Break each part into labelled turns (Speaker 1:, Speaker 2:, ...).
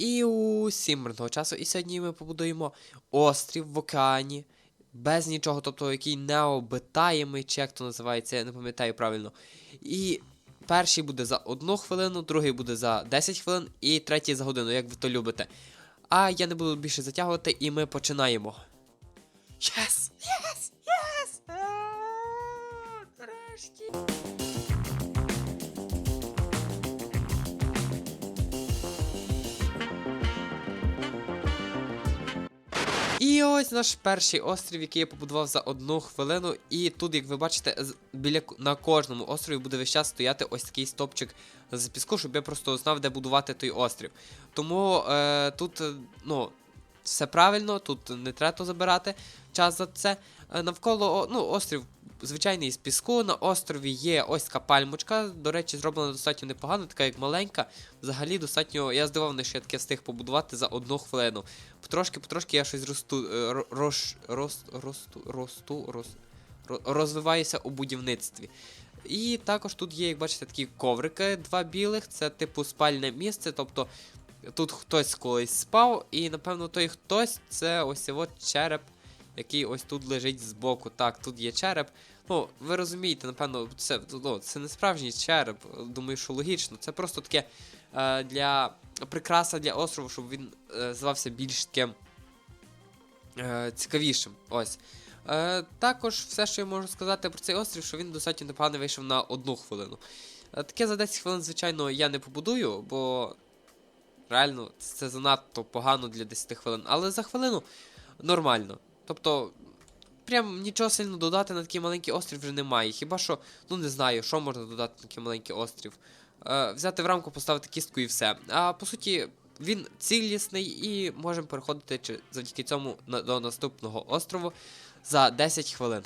Speaker 1: І усім мирного часу. І сьогодні ми побудуємо острів в океані. Без нічого, тобто який необитаємий, чи як то називається, я не пам'ятаю правильно. І перший буде за одну хвилину, другий буде за 10 хвилин, і третій за годину, як ви то любите. А я не буду більше затягувати, і ми починаємо. Yes! І ось наш перший острів, який я побудував за одну хвилину. І тут, як ви бачите, біля на кожному острові буде весь час стояти ось такий стопчик з піску, щоб я просто знав, де будувати той острів. Тому е, тут, е, ну, все правильно, тут не треба забирати час за це. Е, навколо ну, острів звичайний з піску. На острові є ось така пальмочка. До речі, зроблена достатньо непогано, така як маленька. Взагалі достатньо. Я здивований, що я таке встиг побудувати за одну хвилину. Потрошки, потрошки я щось росту, е, ро- рош, рост, росту, росту, роз, розвиваюся у будівництві. І також тут є, як бачите, такі коврики, два білих, це типу спальне місце, тобто тут хтось колись спав, і напевно той хтось це ось от череп, який ось тут лежить збоку. Так, тут є череп. Ну, ви розумієте, напевно, це, ну, це не справжній череп. Думаю, що логічно. Це просто таке е, для прикраса для острову, щоб він е, звався більш таким е, цікавішим. Ось. Е, також все, що я можу сказати про цей острів, що він достатньо непогано вийшов на одну хвилину. Е, таке за 10 хвилин, звичайно, я не побудую, бо реально це занадто погано для 10 хвилин. Але за хвилину нормально. Тобто, прям нічого сильно додати на такий маленький острів вже немає. Хіба що, ну не знаю, що можна додати на такий маленький острів. Е, взяти в рамку, поставити кістку і все. А по суті, він цілісний і можемо переходити чи, завдяки цьому на, до наступного острову за 10 хвилин.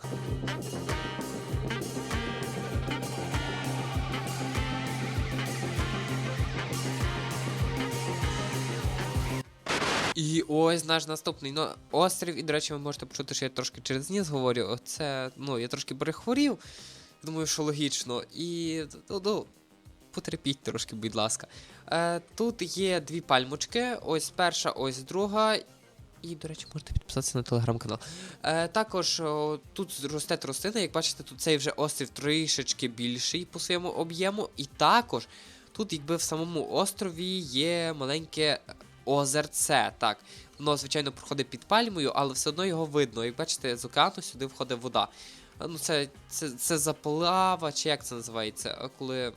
Speaker 1: І ось наш наступний ну, острів. І, до речі, ви можете почути, що я трошки через ніс говорю. Оце, ну, я трошки перехворів. Думаю, що логічно. І ну, ну, потерпіть трошки, будь ласка. Е, тут є дві пальмочки. Ось перша, ось друга. І, до речі, можете підписатися на телеграм-канал. Е, також о, тут росте тростина, як бачите, тут цей вже острів трішечки більший по своєму об'єму. І також тут, якби в самому острові є маленьке озерце. Так, воно, звичайно, проходить під пальмою, але все одно його видно. Як бачите, з океану сюди входить вода. Ну, це, це, це заплава, чи як це називається? Коли.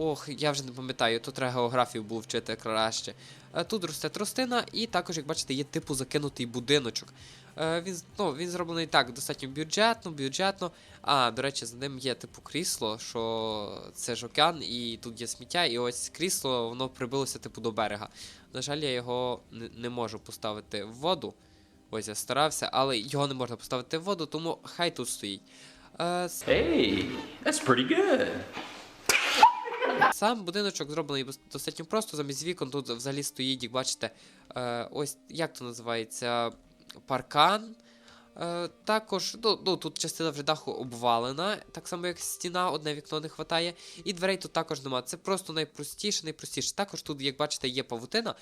Speaker 1: Ох, я вже не пам'ятаю, тут треба географію було вчити краще. Е, Тут росте тростина, і також, як бачите, є типу закинутий будиночок. Е, Він, ну, він зроблений так, достатньо бюджетно, бюджетно. А, до речі, за ним є типу крісло, що це ж океан, і тут є сміття, і ось крісло, воно прибилося типу до берега. На жаль, я його не, можу поставити в воду. Ось я старався, але його не можна поставити в воду, тому хай тут стоїть. Е,
Speaker 2: Hey, that's pretty good.
Speaker 1: Сам будиночок зроблений достатньо просто. Замість вікон тут взагалі стоїть, як бачите, е, ось як то називається паркан. Е, також ну, ну, тут частина вже даху обвалена, так само як стіна, одне вікно не вистачає. І дверей тут також нема. Це просто найпростіше, найпростіше. Також тут, як бачите, є павутина,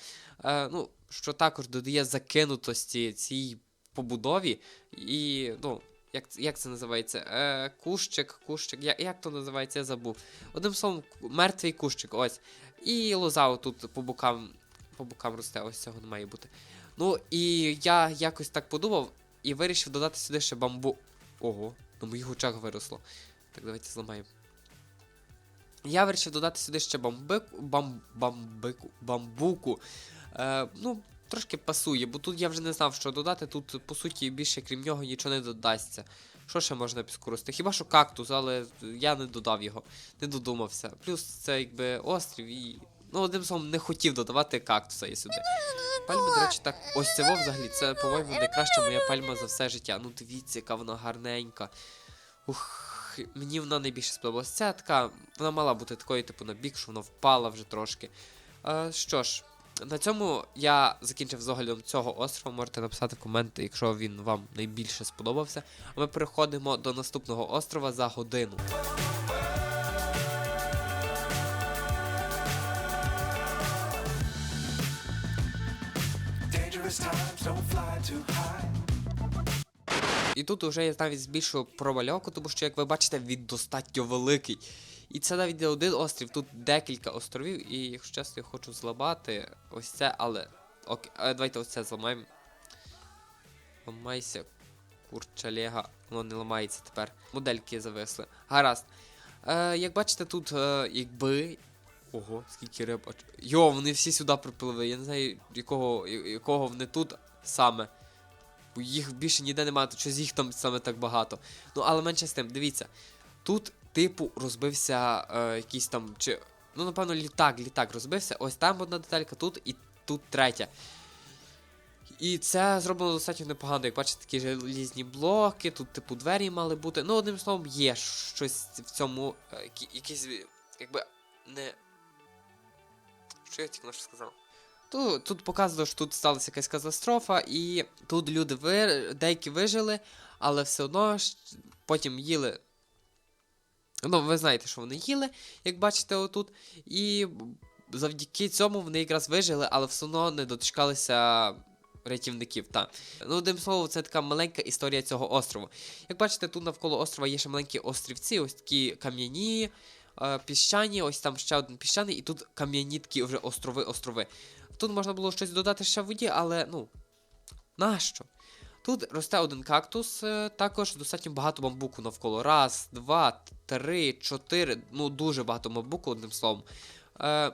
Speaker 1: е, ну, що також додає закинутості цій побудові. І, ну, як, як це називається? Е, кущик, кущик, як, як то називається, я забув. Одним словом, мертвий кущик, ось. І лоза тут по бокам, по бокам росте, ось цього не має бути. Ну, і я якось так подумав і вирішив додати сюди ще бамбу. Ого, на моїх очах виросло. Так, давайте зламаємо. Я вирішив додати сюди ще бамбику, бам, бамбику, бамбуку. Е, ну, трошки пасує, бо тут я вже не знав, що додати. Тут, по суті, більше крім нього нічого не додасться. Що ще можна підскористи? Хіба що кактус, але я не додав його, не додумався. Плюс це якби острів і. Ну, одним словом, не хотів додавати кактуса і сюди. Пальма, до речі, так. Ось цього взагалі. Це, по-моєму, найкраща моя пальма за все життя. Ну, дивіться, яка вона гарненька. Ух, мені вона найбільше сподобалась. Ця така, вона мала бути такою, типу, на бік, що вона впала вже трошки. Е, що ж, на цьому я закінчив з оглядом цього острова. Можете написати в коменти, якщо він вам найбільше сподобався. А ми переходимо до наступного острова за годину. І тут уже я навіть збільшую промальовку, тому що, як ви бачите, він достатньо великий. І це навіть не один острів, тут декілька островів, і якщо чесно, я хочу зламати ось це, але. Окей, е, давайте ось це зламаємо. Ламайся, курчалега. Воно не ламається тепер. Модельки зависли. Гаразд. Е, як бачите, тут е, якби. Ого, скільки риб. Йо, вони всі сюди припливли. Я не знаю, якого, якого вони тут саме. Їх більше ніде немає, то щось їх там саме так багато. Ну, але менше з тим, дивіться. Тут, типу, розбився е, якийсь там. чи. Ну, напевно, літак, літак розбився. Ось там одна деталька, тут і тут третя. І це зроблено достатньо непогано. Як бачите, такі желізні блоки, тут, типу, двері мали бути. Ну, одним словом, є щось в цьому. е, якісь, якби, не. Що я тільки що сказав? Тут, тут показано, що тут сталася якась катастрофа, і тут люди ви, деякі вижили, але все одно потім їли. Ну, ви знаєте, що вони їли, як бачите, отут. І завдяки цьому вони якраз вижили, але все одно не дочекалися рятівників. Та. Ну, одним словом, це така маленька історія цього острову. Як бачите, тут навколо острова є ще маленькі острівці, ось такі кам'яні, е, піщані, ось там ще один піщаний, і тут кам'яні такі вже острови-острови. Тут можна було щось додати ще в воді, але ну. Нащо? Тут росте один кактус, е, також достатньо багато бамбуку навколо. Раз, два, три, чотири. Ну, дуже багато бамбуку, одним словом. Е,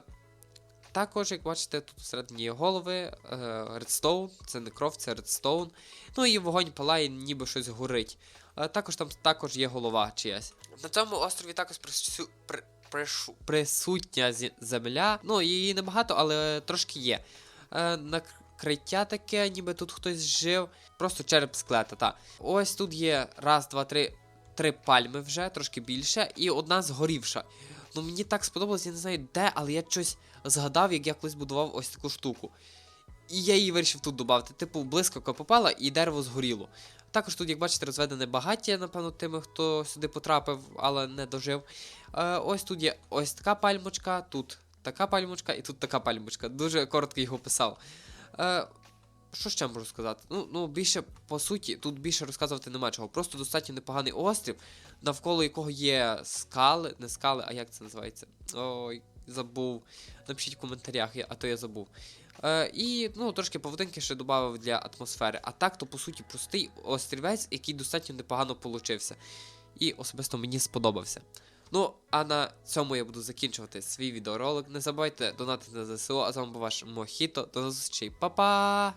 Speaker 1: також, як бачите, тут всередині є голови, е, редстоун, це не кров, це редстоун. Ну і вогонь палає, ніби щось горить. Е, також там також є голова чиясь. На цьому острові також прису... при... присутня земля. Ну, її небагато, але трошки є. Е, накриття таке, ніби тут хтось жив. Просто череп склета, та. Ось тут є раз, два, три. Три пальми вже, трошки більше, і одна згорівша. Ну мені так сподобалось, я не знаю де, але я щось згадав, як я колись будував ось таку штуку. І я її вирішив тут додати. Типу, блискавка попала і дерево згоріло. Також тут, як бачите, розведене багаття, напевно, тими, хто сюди потрапив, але не дожив. Е, ось тут є ось така пальмочка, тут така пальмочка і тут така пальмочка. Дуже коротко його писав. Е, що ще можу сказати? Ну, ну, більше, по суті, тут більше розказувати нема чого. Просто достатньо непоганий острів, навколо якого є скали, не скали, а як це називається? Ой, забув. Напишіть в коментарях, а то я забув. Е, і ну, трошки павутинки ще додав для атмосфери. А так, то по суті простий острівець, який достатньо непогано получився. І особисто мені сподобався. Ну, а на цьому я буду закінчувати свій відеоролик. Не забувайте донатити на ЗСУ, а з вами був ваш Мохіто. До зустрічі, Па-па!